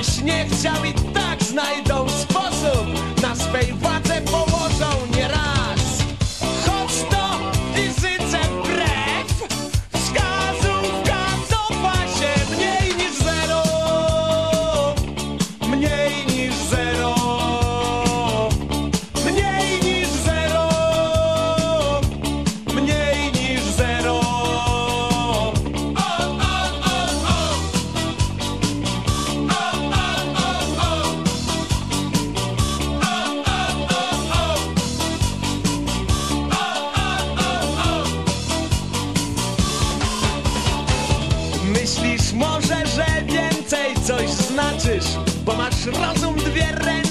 Choćbyś nie chciał i tak znajdą znaczysz Bo masz rozum, dwie ręce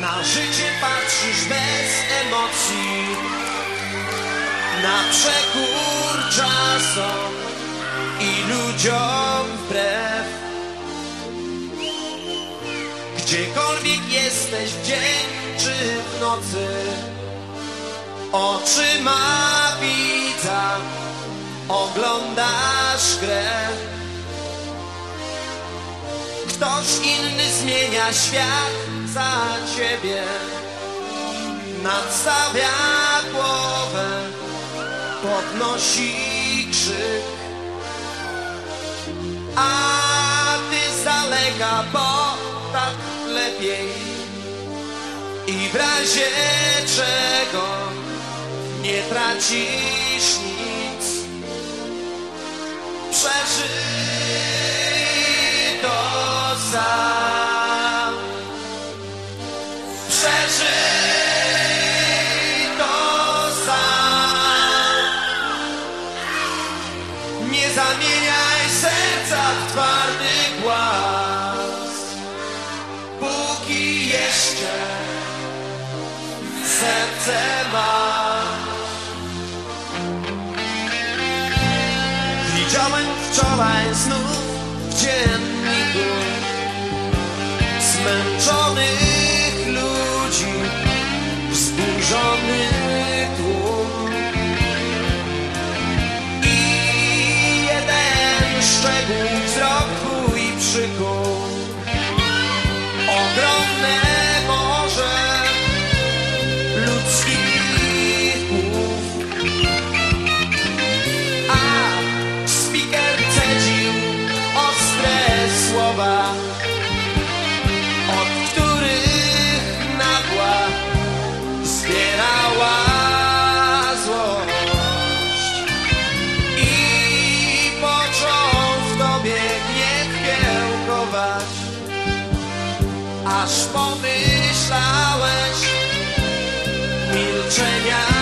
Na życie patrzysz bez emocji. Na przekór czasom i ludziom wbrew. Gdziekolwiek jesteś w dzień czy w nocy Oczyma widza oglądasz grę. Ktoś inny zmienia świat za ciebie. Nadstawia głowę, podnosi krzyk. A ty z daleka, bo tak lepiej. I w razie czego nie tracisz zamieniaj serca w twardy głaz. Póki jeszcze serce masz Widziałem wczoraj znów w dzienniku Zmęczonych od których nagła zbierała złość i począł w tobie gniew kiełkować, aż pomyślałeś milczenia.